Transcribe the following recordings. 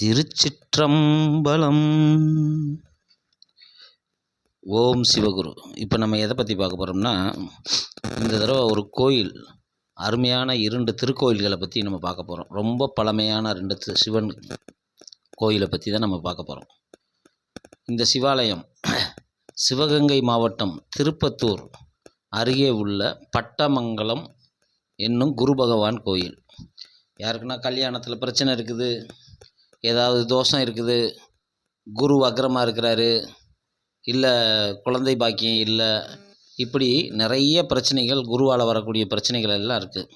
திருச்சிற்றம்பலம். ஓம் சிவகுரு. இப்போ நம்ம எதை பற்றி பார்க்க போகிறோம்னா இந்த தடவை ஒரு கோயில் அருமையான இரண்டு திருக்கோயில்களை பற்றி நம்ம பார்க்க போகிறோம் ரொம்ப பழமையான ரெண்டு சிவன் கோயிலை பற்றி தான் நம்ம பார்க்க போகிறோம் இந்த சிவாலயம் சிவகங்கை மாவட்டம் திருப்பத்தூர் அருகே உள்ள பட்டமங்கலம் என்னும் குரு பகவான் கோயில். யாருக்குன்னா கல்யாணத்தில் பிரச்சனை இருக்குது. ஏதாவது தோஷம் இருக்குது குரு வக்ரமாக இருக்கிறாரு இல்லை குழந்தை பாக்கியம் இல்லை இப்படி நிறைய பிரச்சனைகள் குருவால் வரக்கூடிய பிரச்சனைகள் எல்லாம் இருக்குது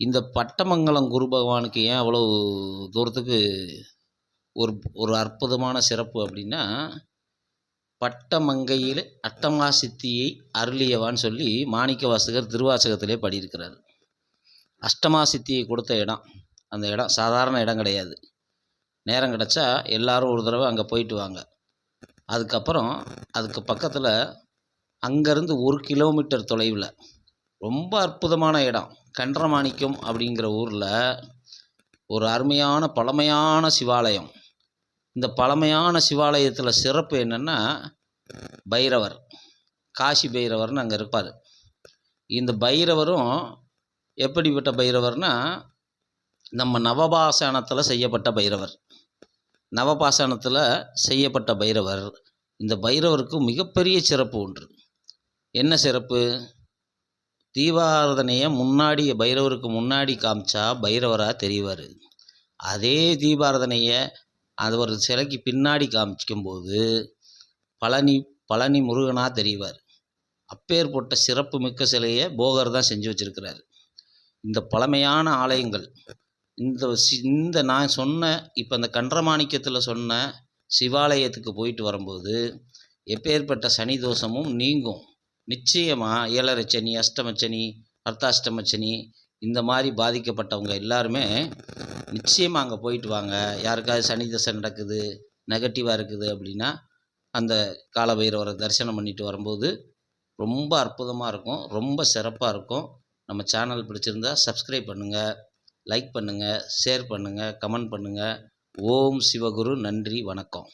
இந்த பட்டமங்கலம் குரு பகவானுக்கு ஏன் அவ்வளோ தூரத்துக்கு ஒரு ஒரு அற்புதமான சிறப்பு அப்படின்னா பட்டமங்கையில் அட்டமா சித்தியை அருளியவான்னு சொல்லி மாணிக்க வாசகர் திருவாசகத்திலே பாடியிருக்கிறார். அஷ்டமா சித்தியை கொடுத்த இடம் அந்த இடம் சாதாரண இடம் கிடையாது. நேரம் கிடச்சா எல்லாரும் ஒரு தடவை அங்கே போயிட்டு வாங்க. அதுக்கப்புறம் அதுக்கு பக்கத்தில் அங்கேருந்து ஒரு கிலோமீட்டர் தொலைவில் ரொம்ப அற்புதமான இடம். கன்றமாணிக்கம் அப்படிங்கிற ஊரில் ஒரு அருமையான பழமையான சிவாலயம். இந்த பழமையான சிவாலயத்தில் சிறப்பு என்னென்னா பைரவர் காசி பைரவர்னு அங்கே இருப்பார். இந்த பைரவரும் எப்படிப்பட்ட பைரவர்னா நம்ம நவபாசானத்தில் செய்யப்பட்ட பைரவர். நவபாசானத்தில் செய்யப்பட்ட பைரவர் இந்த பைரவருக்கு மிகப்பெரிய சிறப்பு ஒன்று. என்ன சிறப்பு? தீபாராதனையை முன்னாடி பைரவருக்கு முன்னாடி காமிச்சா பைரவராக தெரிவார். அதே தீபாராதனையை அது ஒரு சிலைக்கு பின்னாடி காமிக்கும்போது பழனி பழனி முருகனாக தெரிவார். அப்பேற்பட்ட சிறப்பு மிக்க சிலையை போகர் தான் செஞ்சு வச்சுருக்கிறார். இந்த பழமையான ஆலயங்கள் இந்த சி இந்த நான் சொன்ன இப்போ இந்த கன்றமாணிக்கத்தில் சொன்ன சிவாலயத்துக்கு போயிட்டு வரும்போது எப்பேற்பட்ட சனி தோஷமும் நீங்கும். நிச்சயமாக ஏழரை சனி அஷ்டமச்சனி சனி சனி இந்த மாதிரி பாதிக்கப்பட்டவங்க எல்லாருமே நிச்சயமாக அங்கே போயிட்டு வாங்க. யாருக்காவது சனி தசை நடக்குது நெகட்டிவாக இருக்குது அப்படின்னா அந்த காலபைரவரை தரிசனம் பண்ணிட்டு வரும்போது ரொம்ப அற்புதமாக இருக்கும். ரொம்ப சிறப்பாக இருக்கும். நம்ம சேனல் பிடிச்சிருந்தா சப்ஸ்கிரைப் பண்ணுங்கள் லைக் பண்ணுங்கள் ஷேர் பண்ணுங்கள் கமெண்ட் பண்ணுங்கள் ஓம் சிவகுரு நன்றி வணக்கம்.